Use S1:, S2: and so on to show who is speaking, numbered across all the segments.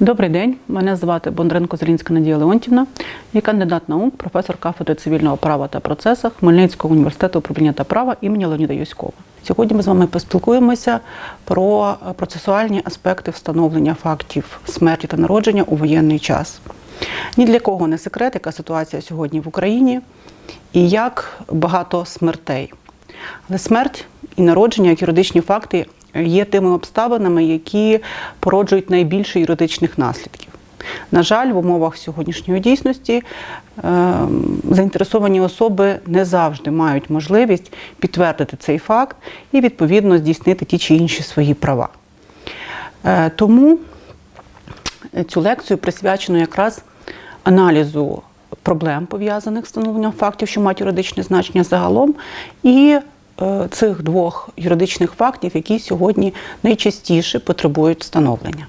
S1: Добрий день, мене звати Бондаренко Зелінська Надія Леонтівна. Я кандидат наук, професор кафедри цивільного права та процесах Хмельницького університету управління та права імені Леоніда Юськова. Сьогодні ми з вами поспілкуємося про процесуальні аспекти встановлення фактів смерті та народження у воєнний час. Ні для кого не секрет, яка ситуація сьогодні в Україні і як багато смертей. Але смерть і народження як юридичні факти є тими обставинами, які породжують найбільше юридичних наслідків. На жаль, в умовах сьогоднішньої дійсності е, заінтересовані особи не завжди мають можливість підтвердити цей факт і відповідно здійснити ті чи інші свої права. Е, тому цю лекцію присвячено якраз аналізу проблем, пов'язаних з встановленням фактів, що мають юридичне значення загалом, і цих двох юридичних фактів, які сьогодні найчастіше потребують встановлення.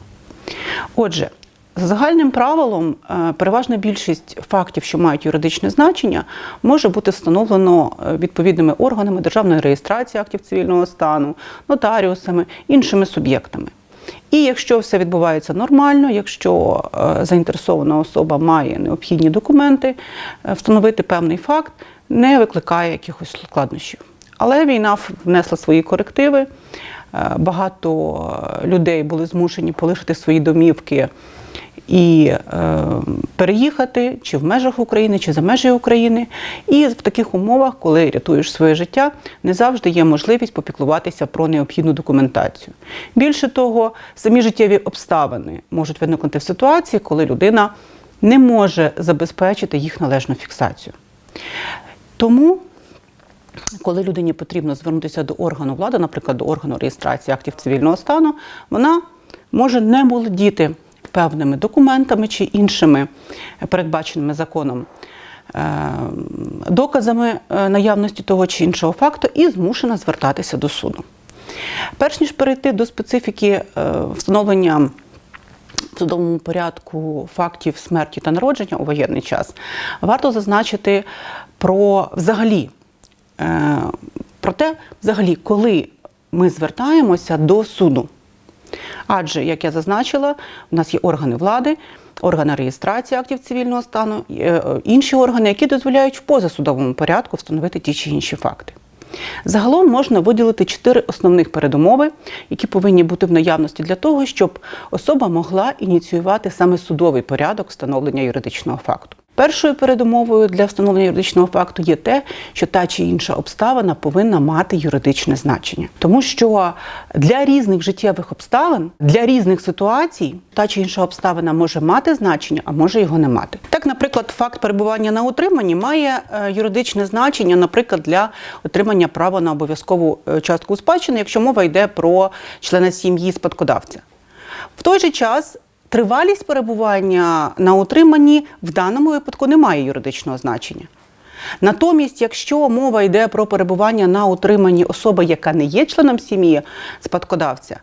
S1: Отже, за загальним правилом, е, переважна більшість фактів, що мають юридичне значення, може бути встановлено е, відповідними органами державної реєстрації актів цивільного стану, нотаріусами, іншими суб'єктами. І якщо все відбувається нормально, якщо е, заінтересована особа має необхідні документи, е, встановити певний факт не викликає якихось складнощів. Але війна внесла свої корективи. е, Багато людей були змушені полишити свої домівки і е, переїхати чи в межах України, чи за межі України. І в таких умовах, коли рятуєш своє життя, не завжди є можливість попіклуватися про необхідну документацію. Більше того, самі життєві обставини можуть виникнути в ситуації, коли людина не може забезпечити їх належну фіксацію. Тому коли людині потрібно звернутися до органу влади, наприклад, до органу реєстрації актів цивільного стану, вона може не володіти певними документами чи іншими передбаченими законом е, доказами е, наявності того чи іншого факту і змушена звертатися до суду. Перш ніж перейти до специфіки е, встановлення в судовому порядку фактів смерті та народження у воєнний час, варто зазначити про взагалі е, про те, взагалі, коли ми звертаємося до суду. Адже, як я зазначила, у нас є органи влади, органи реєстрації актів цивільного стану, е, інші органи, які дозволяють в позасудовому порядку встановити ті чи інші факти. Загалом можна виділити чотири основних передумови, які повинні бути в наявності для того, щоб особа могла ініціювати саме судовий порядок встановлення юридичного факту. Першою передумовою для встановлення юридичного факту є те, що та чи інша обставина повинна мати юридичне значення, тому що для різних життєвих обставин, для різних ситуацій, та чи інша обставина може мати значення, а може його не мати. Так, наприклад, факт перебування на утриманні має е, юридичне значення, наприклад, для отримання права на обов'язкову е, частку спадщини, якщо мова йде про члена сім'ї спадкодавця. В той же час тривалість перебування на утриманні в даному випадку не має юридичного значення. Натомість, якщо мова йде про перебування на утриманні особи, яка не є членом сім'ї спадкодавця,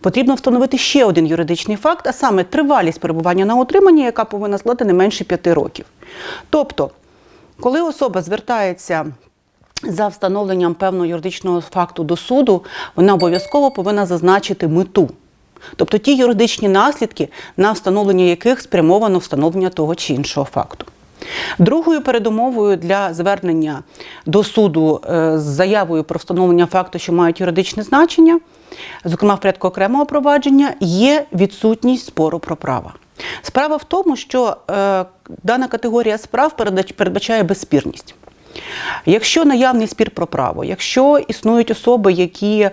S1: потрібно встановити ще один юридичний факт, а саме тривалість перебування на утриманні, яка повинна складати не менше п'яти років. Тобто, коли особа звертається за встановленням певного юридичного факту до суду, вона обов'язково повинна зазначити мету. Тобто ті юридичні наслідки, на встановлення яких спрямовано встановлення того чи іншого факту. Другою передумовою для звернення до суду е, з заявою про встановлення факту, що мають юридичне значення, зокрема в порядку окремого провадження, є відсутність спору про права. Справа в тому, що е, дана категорія справ передбачає безспірність. Якщо наявний спір про право, якщо існують особи, які е,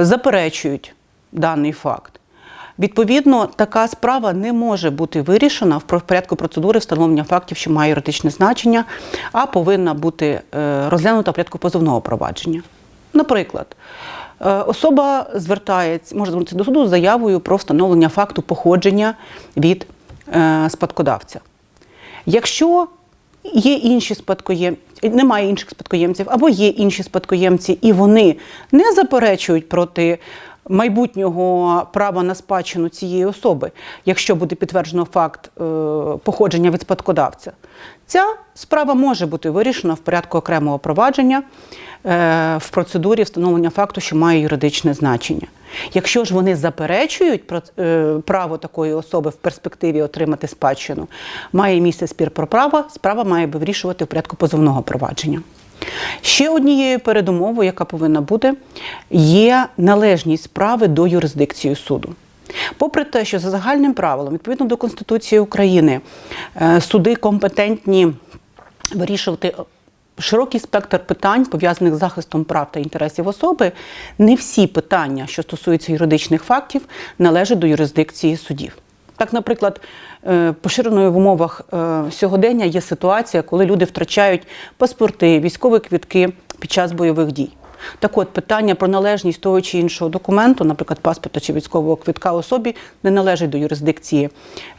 S1: заперечують даний факт, відповідно, така справа не може бути вирішена в порядку процедури встановлення фактів, що має юридичне значення, а повинна бути е, розглянута в порядку позовного провадження. Наприклад, е, особа звертається, може звернутися до суду з заявою про встановлення факту походження від е, спадкодавця. Якщо є інші спадкоємці, немає інших спадкоємців, або є інші спадкоємці, і вони не заперечують проти майбутнього права на спадщину цієї особи, якщо буде підтверджено факт е, походження від спадкодавця, ця справа може бути вирішена в порядку окремого провадження е, в процедурі встановлення факту, що має юридичне значення. Якщо ж вони заперечують е, право такої особи в перспективі отримати спадщину, має місце спір про право, справа має би вирішувати в порядку позовного провадження. Ще однією передумовою, яка повинна бути, є належність справи до юрисдикції суду. Попри те, що за загальним правилом, відповідно до Конституції України, е, суди компетентні вирішувати широкий спектр питань, пов'язаних з захистом прав та інтересів особи, не всі питання, що стосуються юридичних фактів, належать до юрисдикції судів. Так, наприклад, е, поширеною в умовах е, сьогодення є ситуація, коли люди втрачають паспорти, військові квітки під час бойових дій. Так от питання про належність того чи іншого документу, наприклад, паспорта чи військового квітка особі, не належить до юрисдикції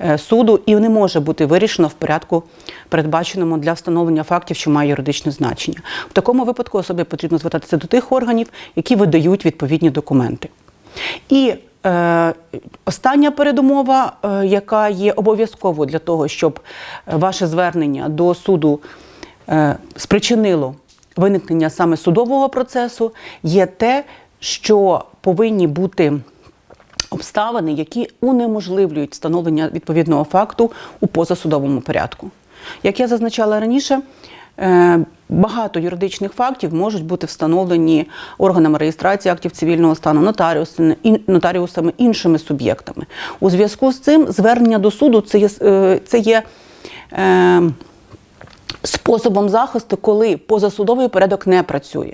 S1: е, суду і не може бути вирішено в порядку, передбаченому для встановлення фактів, що має юридичне значення. В такому випадку особі потрібно звертатися до тих органів, які видають відповідні документи. І остання передумова, е, яка є обов'язковою для того, щоб е, ваше звернення до суду е, спричинило виникнення саме судового процесу, є те, що повинні бути обставини, які унеможливлюють встановлення відповідного факту у позасудовому порядку. Як я зазначала раніше, е, багато юридичних фактів можуть бути встановлені органами реєстрації актів цивільного стану, нотаріусами, іншими суб'єктами. У зв'язку з цим звернення до суду це є, е, це є е, способом захисту, коли позасудовий порядок не працює.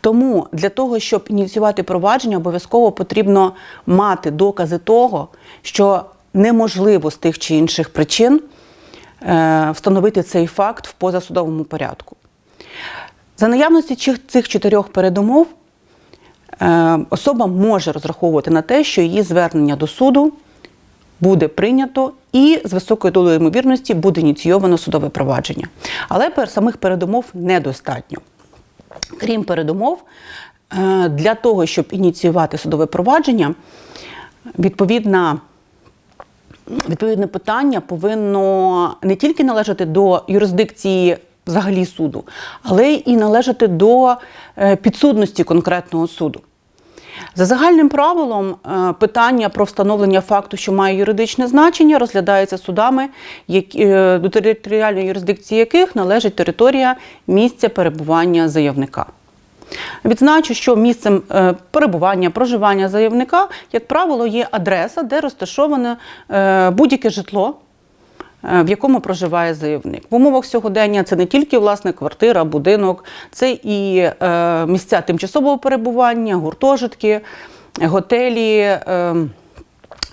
S1: Тому для того, щоб ініціювати провадження, обов'язково потрібно мати докази того, що неможливо з тих чи інших причин е, встановити цей факт в позасудовому порядку. За наявності цих чотирьох передумов е, особа може розраховувати на те, що її звернення до суду буде прийнято і з високою долею ймовірності буде ініційовано судове провадження. Але самих передумов недостатньо. Крім передумов, е, для того, щоб ініціювати судове провадження, відповідна відповідне питання повинно не тільки належати до юрисдикції взагалі суду, але і належати до е, підсудності конкретного суду. За загальним правилом, е, питання про встановлення факту, що має юридичне значення, розглядається судами, е, до територіальної юрисдикції яких належить територія місця перебування заявника. Відзначу, що місцем перебування, проживання заявника, як правило, є адреса, де розташоване будь-яке житло, в якому проживає заявник. В умовах сьогодення це не тільки власне квартира, будинок, це і е, місця тимчасового перебування, гуртожитки, готелі. е,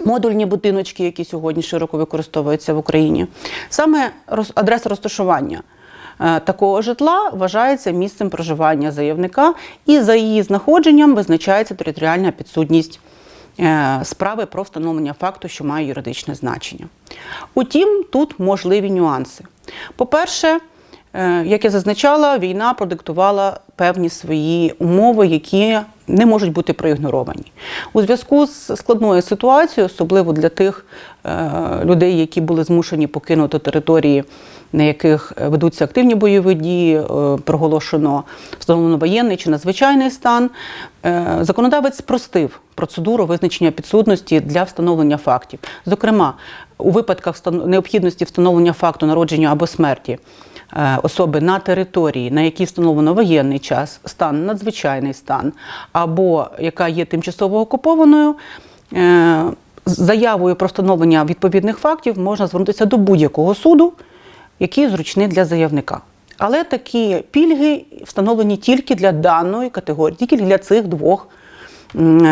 S1: Модульні будиночки, які сьогодні широко використовуються в Україні, саме адреса розташування е, такого житла вважається місцем проживання заявника, і за її знаходженням визначається територіальна підсудність е, справи про встановлення факту, що має юридичне значення. Утім, тут можливі нюанси. По-перше, Е, Як я зазначала, війна продиктувала певні свої умови, які не можуть бути проігноровані. У зв'язку з складною ситуацією, особливо для тих е, людей, які були змушені покинути території, на яких ведуться активні бойові дії, е, проголошено встановлено воєнний чи надзвичайний стан, е, законодавець спростив процедуру визначення підсудності для встановлення фактів. Зокрема, у випадках необхідності встановлення факту народження або смерті е, особи на території, на якій встановлено воєнний час, стан, надзвичайний стан, або яка є тимчасово окупованою, заявою про встановлення відповідних фактів можна звернутися до будь-якого суду, який зручний для заявника. Але такі пільги встановлені тільки для даної категорії, тільки для цих двох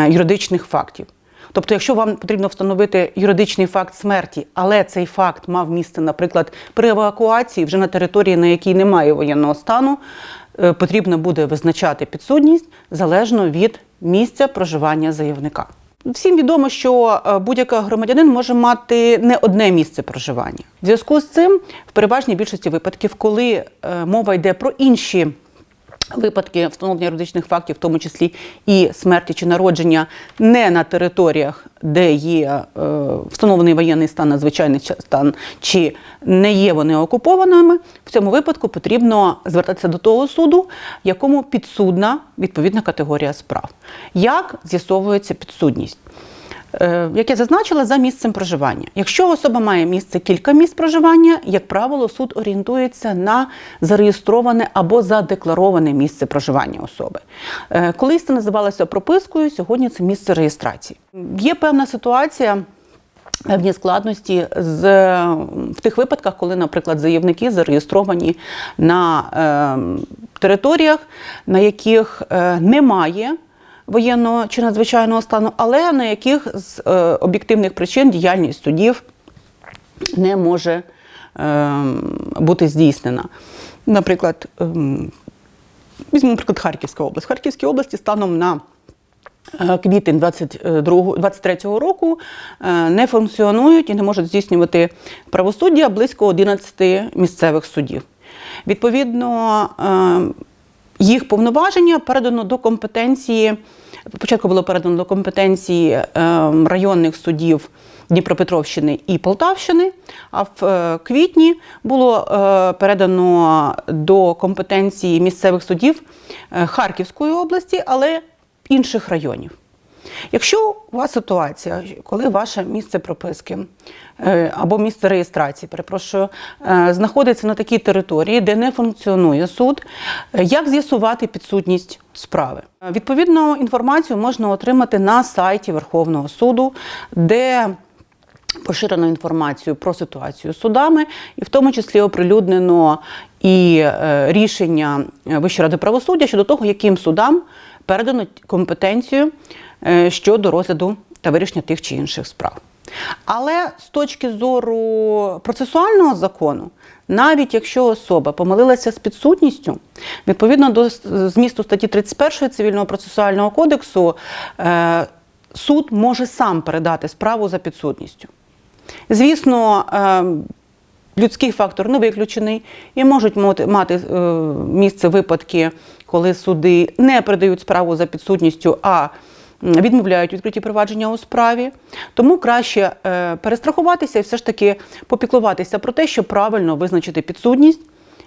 S1: юридичних фактів. Тобто, якщо вам потрібно встановити юридичний факт смерті, але цей факт мав місце, наприклад, при евакуації вже на території, на якій немає воєнного стану, е, потрібно буде визначати підсудність залежно від місця проживання заявника. Всім відомо, що е, будь-який громадянин може мати не одне місце проживання. В зв'язку з цим, в переважній більшості випадків, коли е, мова йде про інші Випадки встановлення юридичних фактів, в тому числі і смерті чи народження, не на територіях, де є е, встановлений воєнний стан, надзвичайний стан, чи не є вони окупованими, в цьому випадку потрібно звертатися до того суду, якому підсудна відповідна категорія справ. Як з'ясовується підсудність? Е, Як я зазначила, за місцем проживання. Якщо особа має місце кілька місць проживання, як правило, суд орієнтується на зареєстроване або задеклароване місце проживання особи. Е, Колись це називалося пропискою, сьогодні це місце реєстрації. Є певна ситуація. Певні складності з в тих випадках, коли, наприклад, заявники зареєстровані на е, територіях, на яких е, немає воєнного чи надзвичайного стану, але на яких з е, об'єктивних причин діяльність судів не може е, бути здійснена. Наприклад, ем, візьмемо, наприклад, Харківська область. В Харківській області станом на е, квітень 22 23 року не функціонують і не можуть здійснювати правосуддя близько 11 місцевих судів. Відповідно, е, їх повноваження передано до компетенції. Спочатку було передано до компетенції е, районних судів Дніпропетровщини і Полтавщини, а в е, квітні було е, передано до компетенції місцевих судів е, Харківської області, але інших районів. Якщо у вас ситуація, коли ваше місце прописки е, або місце реєстрації, перепрошую, е, знаходиться на такій території, де не функціонує суд, е, як з'ясувати підсудність справи? Відповідну інформацію можна отримати на сайті Верховного суду, де поширено інформацію про ситуацію з судами, і в тому числі оприлюднено і рішення Вищої ради правосуддя щодо того, яким судам передано компетенцію щодо розгляду та вирішення тих чи інших справ. Але з точки зору процесуального закону, навіть якщо особа помилилася з підсудністю, відповідно до змісту статті 31 Цивільного процесуального кодексу, е, суд може сам передати справу за підсудністю. Звісно, е, людський фактор не виключений і можуть мати е, місце випадки, коли суди не передають справу за підсудністю, а відмовляють відкриті провадження у справі. Тому краще е, перестрахуватися і все ж таки попіклуватися про те, щоб правильно визначити підсудність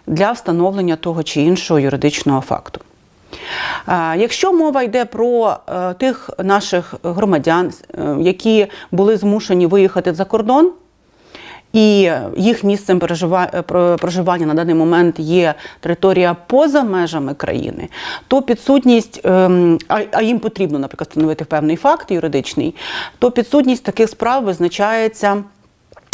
S1: для встановлення того чи іншого юридичного факту. Якщо мова йде про е, тих наших громадян, е, які були змушені виїхати за кордон, і їх місцем е, про- проживання на даний момент є територія поза межами країни, то підсудність, ем, а їм потрібно, наприклад, встановити певний факт юридичний, то підсудність таких справ визначається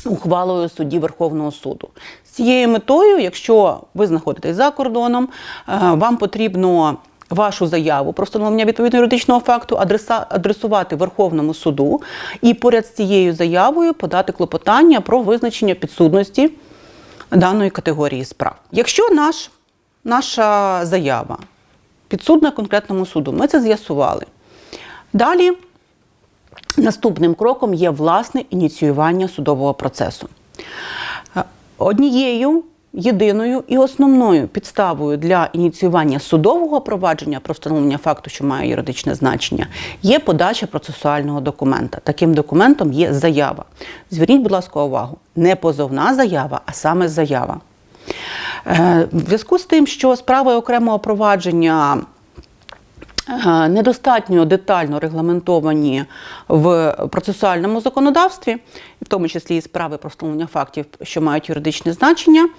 S1: ухвалою судді Верховного суду. З цією метою, якщо ви знаходитесь за кордоном, е, вам потрібно вашу заяву про встановлення відповідного юридичного факту адреса, адресувати Верховному суду і поряд з цією заявою подати клопотання про визначення підсудності даної категорії справ. Якщо наш, наша заява підсудна конкретному суду, ми це з'ясували. Далі Наступним кроком є власне ініціювання судового процесу. Е, Однією єдиною і основною підставою для ініціювання судового провадження про встановлення факту, що має юридичне значення, є подача процесуального документа. Таким документом є заява. Зверніть, будь ласка, увагу, не позовна заява, а саме заява. Е, В зв'язку з тим, що справи окремого провадження недостатньо детально регламентовані в процесуальному законодавстві, в тому числі і справи про встановлення фактів, що мають юридичне значення.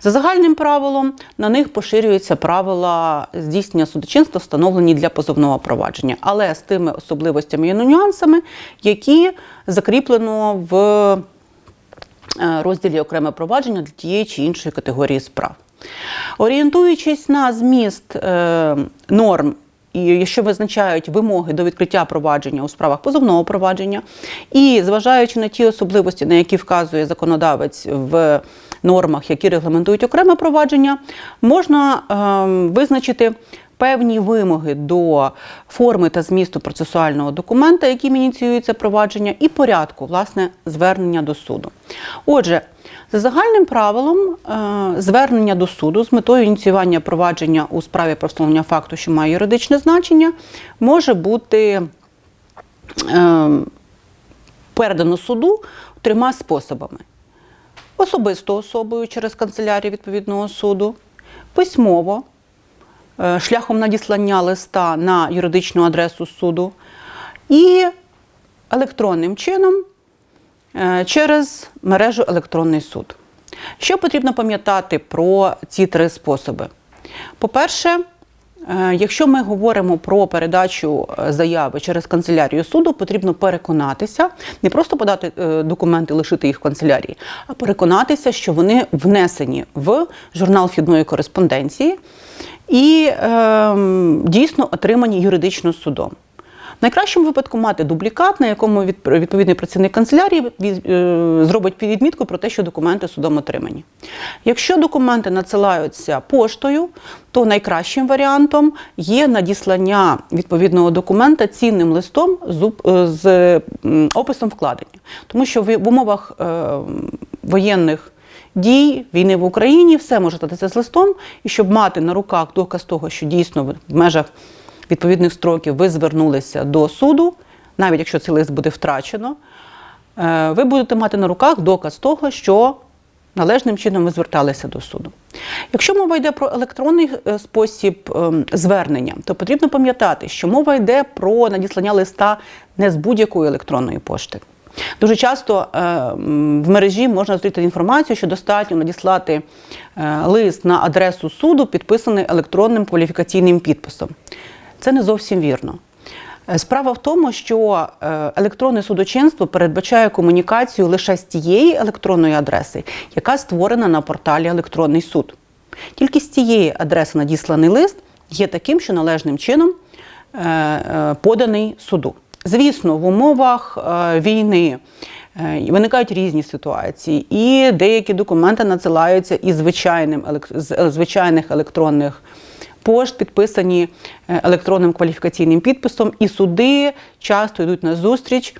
S1: За загальним правилом на них поширюються правила здійснення судочинства, встановлені для позовного провадження, але з тими особливостями і нюансами, які закріплено в е, розділі окреме провадження для тієї чи іншої категорії справ. Орієнтуючись на зміст е, норм, і що визначають вимоги до відкриття провадження у справах позовного провадження, і зважаючи на ті особливості, на які вказує законодавець в нормах, які регламентують окреме провадження, можна е, визначити певні вимоги до форми та змісту процесуального документа, яким ініціюється провадження, і порядку власне звернення до суду. Отже, За загальним правилом, е, звернення до суду з метою ініціювання провадження у справі про встановлення факту, що має юридичне значення, може бути е, передано суду трьома способами: особисто особою через канцелярію відповідного суду, письмово е, шляхом надіслання листа на юридичну адресу суду і електронним чином через мережу електронний суд. Що потрібно пам'ятати про ці три способи? По-перше, е, якщо ми говоримо про передачу е, заяви через канцелярію суду, потрібно переконатися, не просто подати е, документи, лишити їх в канцелярії, а переконатися, що вони внесені в журнал вхідної кореспонденції і ем, дійсно отримані юридично судом. В найкращому випадку мати дублікат, на якому відповідний працівник канцелярії е, зробить відмітку про те, що документи судом отримані. Якщо документи надсилаються поштою, то найкращим варіантом є надіслання відповідного документа цінним листом з, е, описом вкладення. Тому що в в умовах е, воєнних дій, війни в Україні, все може статися з листом, і щоб мати на руках доказ того, що дійсно в межах відповідних строків ви звернулися до суду, навіть якщо цей лист буде втрачено, е, ви будете мати на руках доказ того, що належним чином ви зверталися до суду. Якщо мова йде про електронний е, спосіб ем, звернення, то потрібно пам'ятати, що мова йде про надіслання листа не з будь-якої електронної пошти. Дуже часто е, в мережі можна зустріти інформацію, що достатньо надіслати лист на адресу суду, підписаний електронним кваліфікаційним підписом. Це не зовсім вірно. Е, Справа в тому, що е, електронне судочинство передбачає комунікацію лише з тієї електронної адреси, яка створена на порталі Електронний суд. Тільки з цієї адреси надісланий лист є таким, що належним чином е, поданий суду. Звісно, в умовах війни виникають різні ситуації, і деякі документи надсилаються із звичайних електронних пошт, підписані е, електронним кваліфікаційним підписом, і суди часто йдуть на зустріч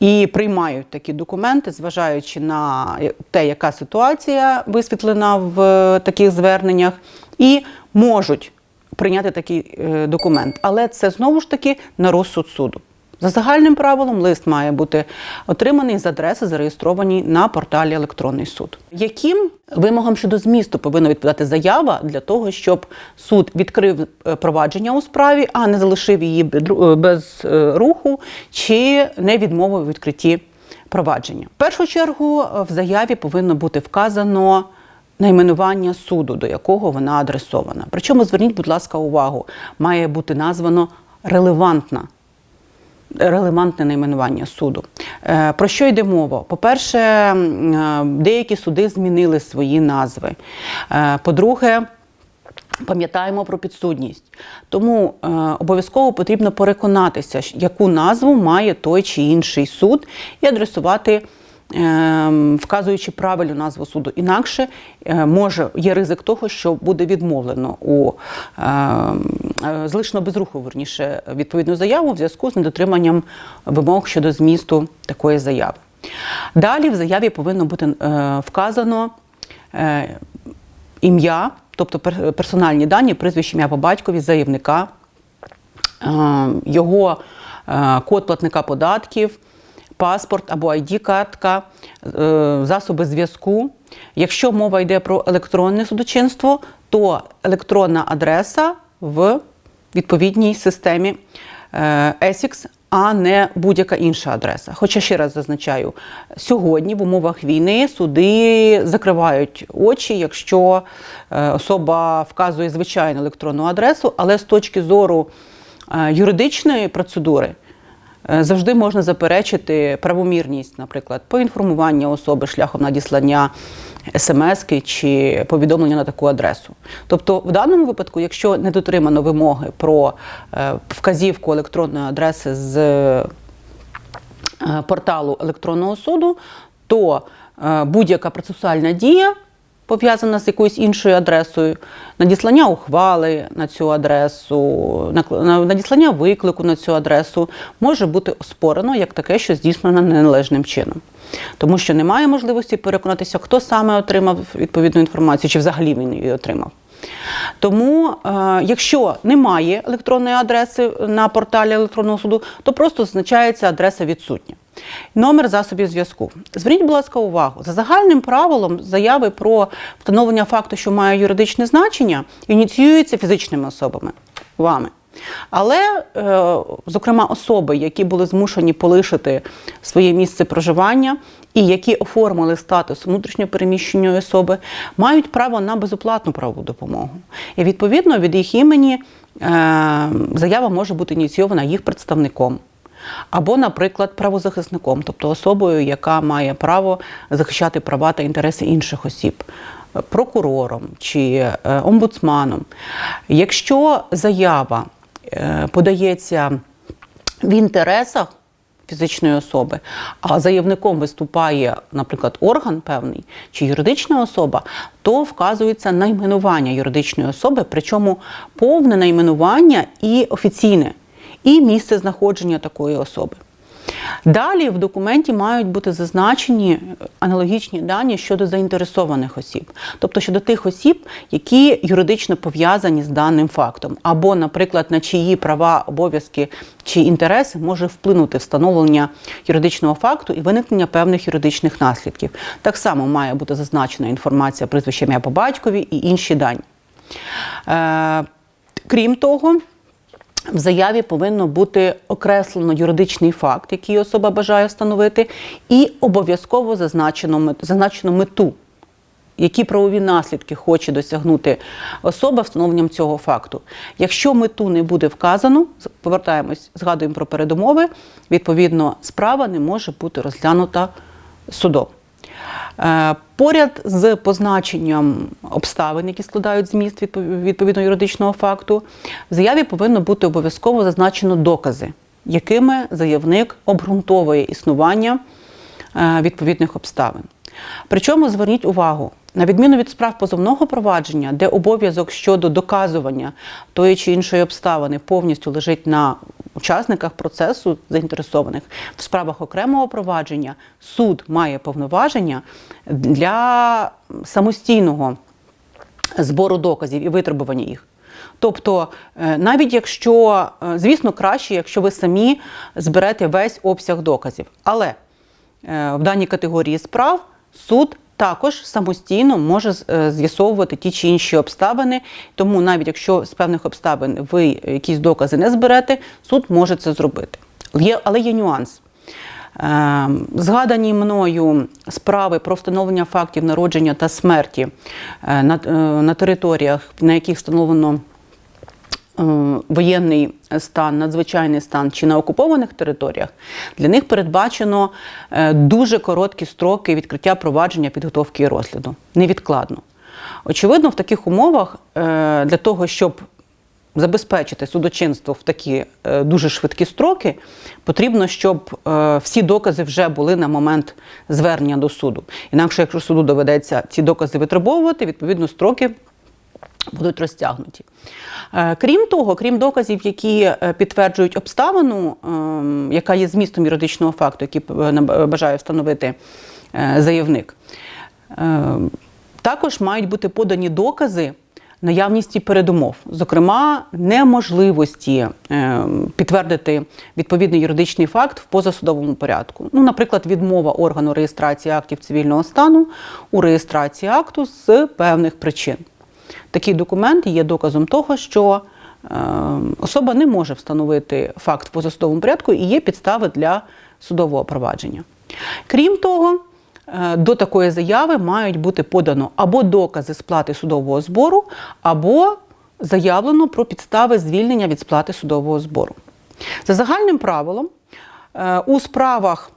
S1: і приймають такі документи, зважаючи на те, яка ситуація висвітлена в е, таких зверненнях, і можуть прийняти такий е, документ. Але це знову ж таки на розсуд суду. За загальним правилом, лист має бути отриманий з адреси, зареєстрованій на порталі Електронний суд. Яким вимогам щодо змісту повинна відповідати заява для того, щоб суд відкрив е, провадження у справі, а не залишив її е, без е, руху чи не відмовив у відкритті провадження? В першу чергу в заяві повинно бути вказано. Найменування суду, до якого вона адресована. Причому зверніть, будь ласка, увагу, має бути названо релевантна релевантне найменування суду. Е, Про що йде мова? По-перше, е, деякі суди змінили свої назви. Е, По-друге, Пам'ятаємо про підсудність, тому обов'язково потрібно переконатися, яку назву має той чи інший суд, і адресувати, вказуючи правильну назву суду. Інакше е, може є ризик того, що буде відмовлено у е, е, залишено без руху, верніше, відповідну заяву в зв'язку з недотриманням вимог щодо змісту такої заяви. Далі в заяві повинно бути е, вказано. ім'я, тобто персональні дані, прізвище ім'я по батькові, заявника, е, його код платника податків, паспорт або ID-картка, е, засоби зв'язку. Якщо мова йде про електронне судочинство, то електронна адреса в відповідній системі е, ESIX, а не будь-яка інша адреса. Хоча ще раз зазначаю, сьогодні в умовах війни суди закривають очі, якщо е, особа вказує звичайну електронну адресу, але з точки зору юридичної процедури. Е, Завжди можна заперечити правомірність, наприклад, поінформування особи шляхом надіслання смс чи повідомлення на таку адресу. Тобто, в даному випадку, якщо не дотримано вимоги про е, вказівку електронної адреси з е, порталу електронного суду, то будь-яка процесуальна дія пов'язана з якоюсь іншою адресою, надіслання ухвали на цю адресу, надіслання виклику на цю адресу може бути оспорено як таке, що здійснено неналежним чином. Тому що немає можливості переконатися, хто саме отримав відповідну інформацію, чи взагалі він її отримав. Тому, е, якщо немає електронної адреси на порталі електронного суду, то просто зазначається адреса відсутня. Номер засобів зв'язку. Зверніть, будь ласка, увагу. За загальним правилом заяви про встановлення факту, що має юридичне значення, ініціюються фізичними особами вами. Але, е, зокрема, особи, які були змушені полишити своє місце проживання і які оформили статус внутрішньопереміщеної особи, мають право на безоплатну правову допомогу. І відповідно від їх імені е, заява може бути ініційована їх представником. Або, наприклад, правозахисником, тобто особою, яка має право захищати права та інтереси інших осіб, прокурором чи е, омбудсманом. Якщо заява подається в інтересах фізичної особи, а заявником виступає, наприклад, орган певний чи юридична особа, то вказується найменування юридичної особи, причому повне найменування і офіційне, і місце знаходження такої особи. Далі в документі мають бути зазначені аналогічні дані щодо заінтересованих осіб, тобто щодо тих осіб, які юридично пов'язані з даним фактом, або, наприклад, на чиї права, обов'язки чи інтереси може вплинути встановлення юридичного факту і виникнення певних юридичних наслідків. Так само має бути зазначена інформація прізвище ім'я по батькові і інші дані. Е, крім того, в заяві повинно бути окреслено юридичний факт, який особа бажає встановити, і обов'язково зазначено, зазначено мету, які правові наслідки хоче досягнути особа встановленням цього факту. Якщо мету не буде вказано, повертаємось, згадуємо про передумови, відповідно, справа не може бути розглянута судом. Е, Поряд з позначенням обставин, які складають зміст відповідно юридичного факту, в заяві повинно бути обов'язково зазначено докази, якими заявник обґрунтовує існування е, відповідних обставин. Причому зверніть увагу, на відміну від справ позовного провадження, де обов'язок щодо доказування тої чи іншої обставини повністю лежить на учасниках процесу заінтересованих, в справах окремого провадження суд має повноваження для самостійного збору доказів і витребування їх. Тобто, е, навіть якщо, е, звісно, краще, якщо ви самі зберете весь обсяг доказів. Але е, в даній категорії справ суд також самостійно може е, з'ясовувати ті чи інші обставини. Тому навіть якщо з певних обставин ви якісь докази не зберете, суд може це зробити. Але є нюанс. Е, Згадані мною справи про встановлення фактів народження та смерті е, на, територіях, на яких встановлено воєнний стан, надзвичайний стан чи на окупованих територіях, для них передбачено е, дуже короткі строки відкриття провадження, підготовки і розгляду. Невідкладно. Очевидно, в таких умовах е, для того, щоб забезпечити судочинство в такі е, дуже швидкі строки, потрібно, щоб е, всі докази вже були на момент звернення до суду. Інакше, якщо суду доведеться ці докази витребовувати, відповідно строки будуть розтягнуті. Е, Крім того, крім доказів, які е, підтверджують обставину, ем, яка є змістом юридичного факту, який е, бажає встановити заявник, е, також мають бути подані докази наявності передумов, зокрема, неможливості е, підтвердити відповідний юридичний факт в позасудовому порядку. Ну, наприклад, відмова органу реєстрації актів цивільного стану у реєстрації акту з певних причин. Такий документ є доказом того, що е, особа не може встановити факт в позасудовому порядку і є підстави для судового провадження. Крім того, е, до такої заяви мають бути подано або докази сплати судового збору, або заявлено про підстави звільнення від сплати судового збору. За загальним правилом, е, у справах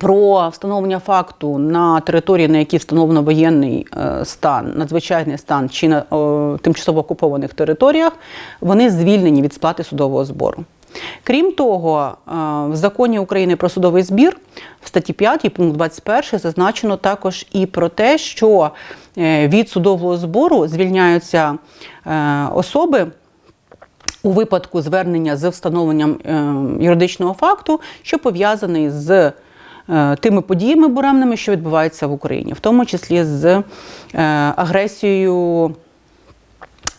S1: про встановлення факту на території, на якій встановлено воєнний е, стан, надзвичайний стан чи на тимчасово окупованих територіях, вони звільнені від сплати судового збору. Крім того, е, в законі України про судовий збір в статті 5 пункт 21 зазначено також і про те, що е, від судового збору звільняються особи. У випадку звернення з встановленням е, юридичного факту, що пов'язаний з тими подіями буремними, що відбуваються в Україні, в тому числі з е, агресією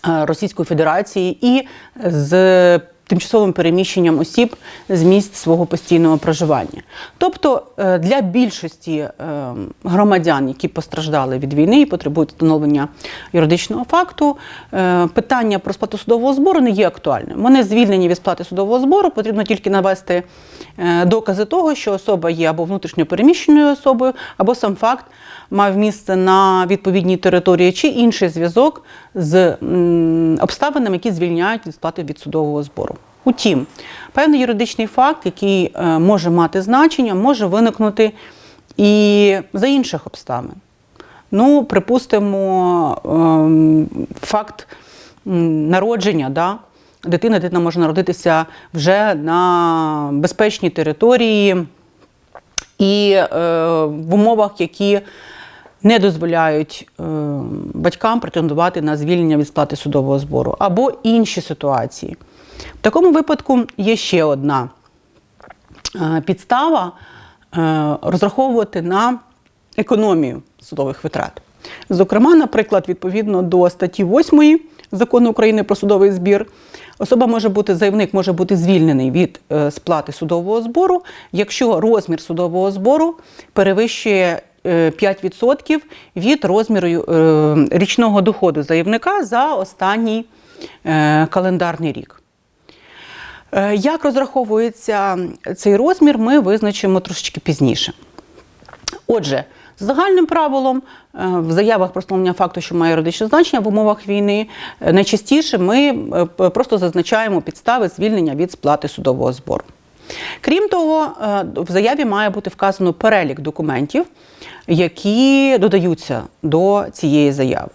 S1: е, Російської Федерації і з тимчасовим переміщенням осіб з місць свого постійного проживання. Тобто е, для більшості е, громадян, які постраждали від війни і потребують встановлення юридичного факту, е, питання про сплату судового збору не є актуальним. Вони звільнені від сплати судового збору, потрібно тільки навести докази того, що особа є або внутрішньо переміщеною особою, або сам факт мав місце на відповідній території, чи інший зв'язок з обставинами, які звільняють від сплати від судового збору. Утім, певний юридичний факт, який е, може мати значення, може виникнути і за інших обставин. Ну, припустимо, ем, факт народження, да? дитина, дитина може народитися вже на безпечній території і е, в умовах, які не дозволяють е, батькам претендувати на звільнення від сплати судового збору, або інші ситуації. В такому випадку є ще одна е, підстава е, розраховувати на економію судових витрат. Зокрема, наприклад, відповідно до статті 8 закону України про судовий збір, особа може бути, заявник може бути звільнений від сплати судового збору, якщо розмір судового збору перевищує 5% від розміру е, річного доходу заявника за останній е, календарний рік. Е, Як розраховується цей розмір, ми визначимо трошечки пізніше. Отже, загальним правилом в заявах про встановлення факту, що має юридичне значення в умовах війни, найчастіше ми просто зазначаємо підстави звільнення від сплати судового збору. Крім того, в заяві має бути вказано перелік документів, які додаються до цієї заяви.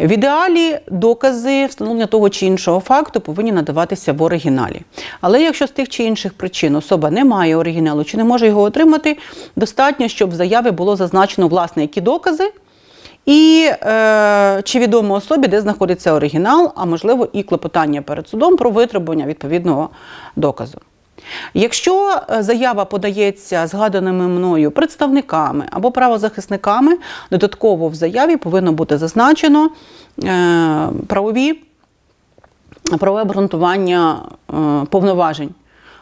S1: В ідеалі докази встановлення того чи іншого факту повинні надаватися в оригіналі. Але якщо з тих чи інших причин особа не має оригіналу чи не може його отримати, достатньо, щоб в заяві було зазначено власне які докази. І е, чи відомо особі, де знаходиться оригінал, а можливо і клопотання перед судом про витребування відповідного доказу. Якщо е, заява подається згаданими мною представниками або правозахисниками, додатково в заяві повинно бути зазначено е, правові правове обґрунтування е, повноважень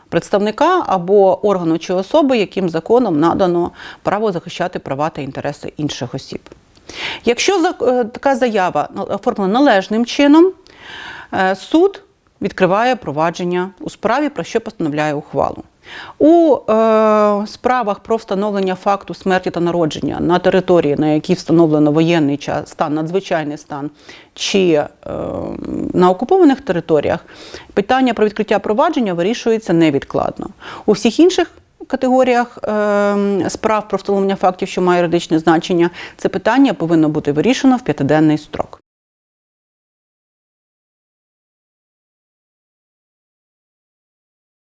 S1: представника або органу чи особи, яким законом надано право захищати права та інтереси інших осіб. Якщо така заява оформлена належним чином, суд відкриває провадження у справі, про що постановляє ухвалу. У е, справах про встановлення факту смерті та народження на території, на якій встановлено воєнний час, стан, надзвичайний стан, чи е, на окупованих територіях, питання про відкриття провадження вирішується невідкладно. У всіх інших категоріях е, справ про встановлення фактів, що має юридичне значення, це питання повинно бути вирішено в п'ятиденний строк.